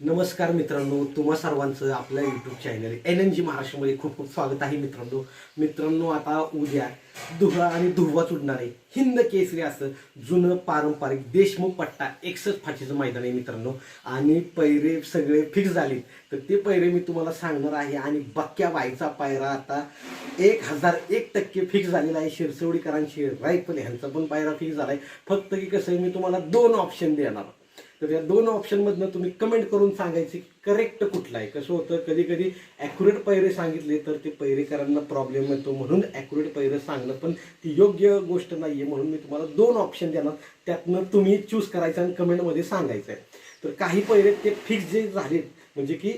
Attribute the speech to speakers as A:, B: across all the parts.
A: नमस्कार मित्रांनो तुम्हा सर्वांचं आपल्या YouTube channel N N G महाराष्ट्रामध्ये खूप खूप स्वागत आहे मित्रांनो. मित्रांनो आता उद्या दुहळा आणि दुहवा उडणार आहे हिंद केसरी असं जुनं पारंपरिक देशमुख पट्टा एकसठ फाशीचं मैदान आहे मित्रांनो. आणि पैरे सगळे फिक्स झाले तर ते पैरे मी तुम्हाला सांगणार आहे. आणि बक्क्या वाईचा पायरा आता एक हजार एक टक्के फिक्स झालेला आहे. शिरसवडीकरांची रायफल ह्यांचा पण पायरा फिक्स झाला आहे फक्त की कसं मी तुम्हाला दोन ऑप्शन देणार. तर या दोन ऑप्शनमधनं तुम्ही कमेंट करून सांगायचे की करेक्ट कुठला आहे. कसं होतं? कधी कधी ॲक्युरेट पैरे सांगितले तर ते पैरेकरांना प्रॉब्लेम येतो म्हणून ॲक्युरेट पैरे सांगणं पण ती योग्य गोष्ट नाही आहे म्हणून मी तुम्हाला दोन ऑप्शन देणार. त्यातनं तुम्ही चूज करायचं आणि कमेंटमध्ये सांगायचं आहे. तर काही पैरे ते फिक्स जे झालेत म्हणजे की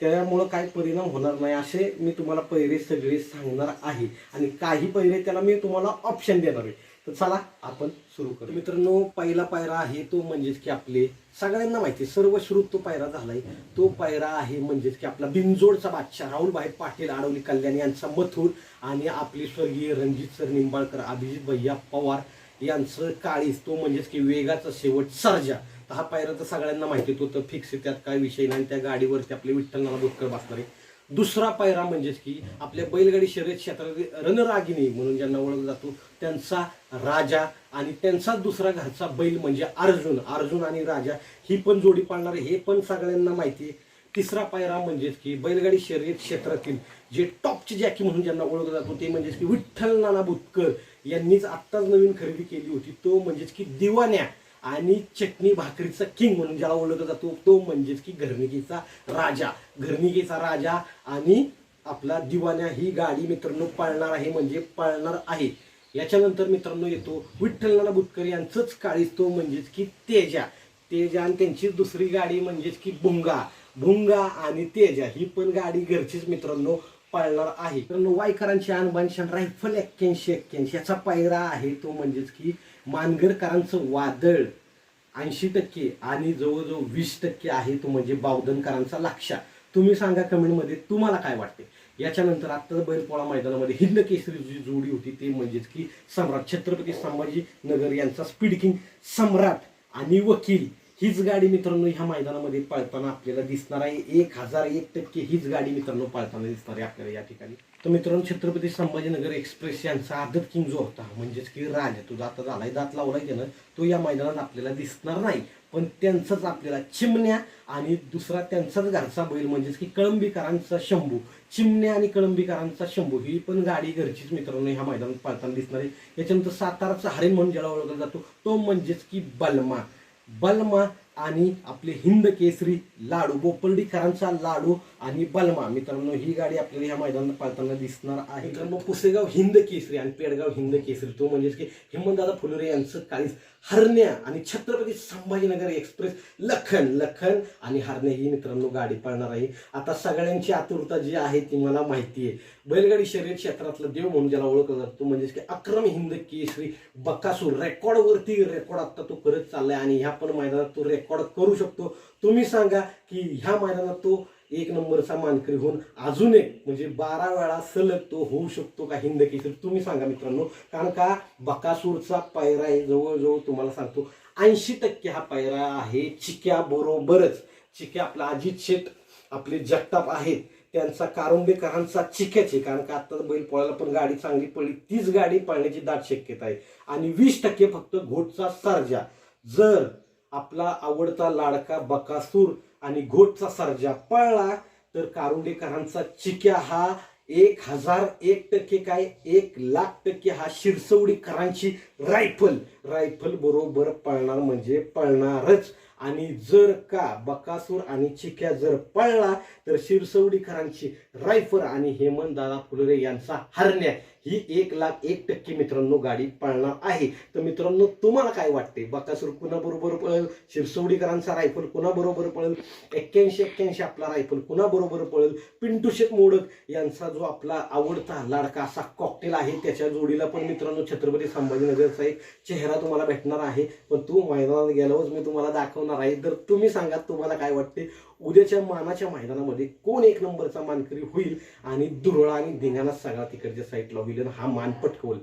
A: त्यामुळं काय परिणाम होणार नाही असे मी तुम्हाला पैरे सगळे सांगणार आहे. आणि काही पैरे त्याला मी तुम्हाला ऑप्शन देणार आहे. तर चला आपण सुरू करू मित्रांनो पहिला पायरा आहे तो म्हणजेच की आपले सगळ्यांना माहिती आहे, सर्व श्रुत तो पायरा झालाय. तो पायरा आहे म्हणजेच की आपला बिंजोडचा बादशाह राहुलभाई पाटील आडवली कल्याण यांचा मथुर आणि आपले स्वर्गीय रणजित सर निंबाळकर अभिजित भैया पवार यांचं काळीस तो म्हणजेच की वेगाचा शेवट सर्जा. तर हा पायरा तर सगळ्यांना माहिती आहे, तो तर फिक्स आहे त्यात काय विषय नाही त्या गाडीवरती आपले विठ्ठलनाला बुटकर बसणार आहे. दुसरा पायरा म्हणजेच की आपल्या बैलगाडी शर्यत क्षेत्रात रणरागिनी म्हणून ज्यांना ओळखला जातो त्यांचा राजा आणि त्यांचा दुसरा घरचा बैल म्हणजे अर्जुन. अर्जुन आणि राजा ही पण जोडी पाळणार आहे, हे पण सगळ्यांना माहिती आहे. तिसरा पायरा म्हणजेच की बैलगाडी शर्यत क्षेत्रातील जे टॉपचे जॅकी म्हणून ज्यांना ओळखला जातो ते म्हणजेच की विठ्ठल नाना बुतकर यांनीच आत्ताच नवीन खरेदी केली होती. तो म्हणजेच की दिवाण्या. आणि चटणी भाकरीचा किंग म्हणून ज्याला ओळखला जातो तो म्हणजेच की घरणिकेचा राजा. घरणिकेचा राजा आणि आपला दिवाण्या ही गाडी मित्रांनो पाळणार आहे म्हणजे पाळणार आहे. याच्यानंतर मित्रांनो येतो विठ्ठलनाला बुटकर यांचंच काळीज तो म्हणजेच की तेजा. तेजा आणि त्यांची दुसरी गाडी म्हणजेच की भुंगा. भुंगा आणि तेजा ही पण गाडी घरचीच मित्रांनो पाळणार आहे. मित्रांनो वायकरांची आणबानशान रायफल एक्क्याऐंशी एक्क्याऐंशी याचा पायरा आहे तो म्हणजेच की मानगरकरांचं वादळ ऐंशी टक्के आणि जवळजवळ वीस टक्के आहे तो म्हणजे बावधनकरांचा लाक्षा तुम्ही सांगा कमेंटमध्ये तुम्हाला काय वाटते? याच्यानंतर आत्ता बैलपोळा मैदानामध्ये हिंद केसरी जी जोडी होती ते म्हणजेच की सम्राट छत्रपती संभाजी नगर यांचा स्पीड किंग सम्राट आणि वकील हीच गाडी मित्रांनो ह्या मैदानामध्ये पळताना आपल्याला दिसणार आहे. एक हजार एक टक्के हीच गाडी मित्रांनो पळताना दिसणार आहे आपल्याला या ठिकाणी. तर मित्रांनो छत्रपती संभाजीनगर एक्सप्रेस यांचा आदत किंग जो होता म्हणजेच की राजा तो आता झालाय दात लावलाय त्यानं तो या मैदानात आपल्याला दिसणार नाही. पण त्यांचाच आपल्याला चिमण्या आणि दुसरा त्यांचाच घरचा बैल म्हणजेच की कळंबीकरांचा शंभू. चिमण्या आणि कळंबीकरांचा शंभू ही पण गाडी घरचीच मित्रांनो ह्या मैदानात पाळताना दिसणार आहे. याच्यानंतर साताराचा हरिण म्हणून ज्याला ओळखला जातो तो म्हणजेच की बलमा. बलमा आणि आपले हिंद केसरी लाडू बोपर्डीकरांचा लाडू आणि बलमा. मित्रांनो ही गाडी आपल्याला ह्या मैदानात पाळताना दिसणार आहे. मित्रांनो पुसेगाव हिंद केसरी आणि पेडगाव हिंद केसरी. तो म्हणजेच की हेमंतदादा फुलोरे यांचं काळीस हरण्या आणि छत्रपती संभाजीनगर एक्सप्रेस लखन लखन आणि हरण्या ही मित्रांनो गाडी पाळणार आहे. आता सगळ्यांची आतुरता जी आहे ती मला माहिती आहे. बैलगाडी शर्यत क्षेत्रातला देव म्हणून ज्याला ओळखला जातो म्हणजेच की अक्रम हिंद केसरी बकासूर. रेकॉर्डवरती रेकॉर्ड आता तो करत चाललाय आणि ह्या पण मैदानात तो रेकॉर्ड करू शकतो. तुम्ही सांगा की ह्या मैदानात तो एक नंबरचा मानकरी होऊन अजून एक म्हणजे बारा वेळा सलग तो होऊ शकतो का हिंद केसरी? तुम्ही सांगा मित्रांनो. कारण का? बकासूरचा पायरा आहे जवळजवळ तुम्हाला सांगतो. ऐंशी टक्के हा पायरा आहे चिक्या बरोबरच. चिक्या आपला अजित शेठ आपले जगताप आहेत. त्यांचा कारुंबेकरांचा चिक्याच आहे. कारण का? आता बैल पोळायला पण गाडी चांगली पडली. तीच गाडी पाळण्याची दाट शक्यता आहे. आणि वीस टक्के फक्त घोटचा सर्जा. जर आपला आवडता लाडका बकासूर आणि घोटचा सर्जा पळला तर कारुंडेकरांचा चिक्या हा एक हजार एक टक्के काय? एक लाख टक्के हा शिरसवडीकरांची रायफल. रायफल बरोबर पळणार म्हणजे पळणारच. आणि जर का बकासूर आणि चिक्या जर पळला तर शिरसवडीकरांची रायफल आणि हेमंत दादा फुलरे यांचा हरण्या ही एक लाख एक टक्के मित्रांनो गाडी पळणार आहे. तर मित्रांनो तुम्हाला काय वाटते बकासूर कुणाबरोबर पळेल? शिरसवडीकरांचा रायफल कुणाबरोबर पळेल? एक्क्याऐंशी एक्क्याऐंशी आपला रायफल कुणाबरोबर पळेल? पिंटू शेख मोडक यांचा जो आपला आवडता लाडका असा कॉकटेल आहे त्याच्या जोडीला पण मित्रांनो छत्रपती संभाजीनगरचा एक चेहरा तुम्हाला भेटणार आहे. पण तू मैदानात गेल्यावरच मी तुम्हाला दाखवणार आहे. तर तुम्ही सांगा तुम्हाला काय वाटते? उद्याच्या मानाच्या मैदानामध्ये कोण एक नंबरचा मानकरी होईल? आणि दुरळा आणि धिंगाणा सगळा तिकडच्या साईडला होईल आणि हा मान पटकवल.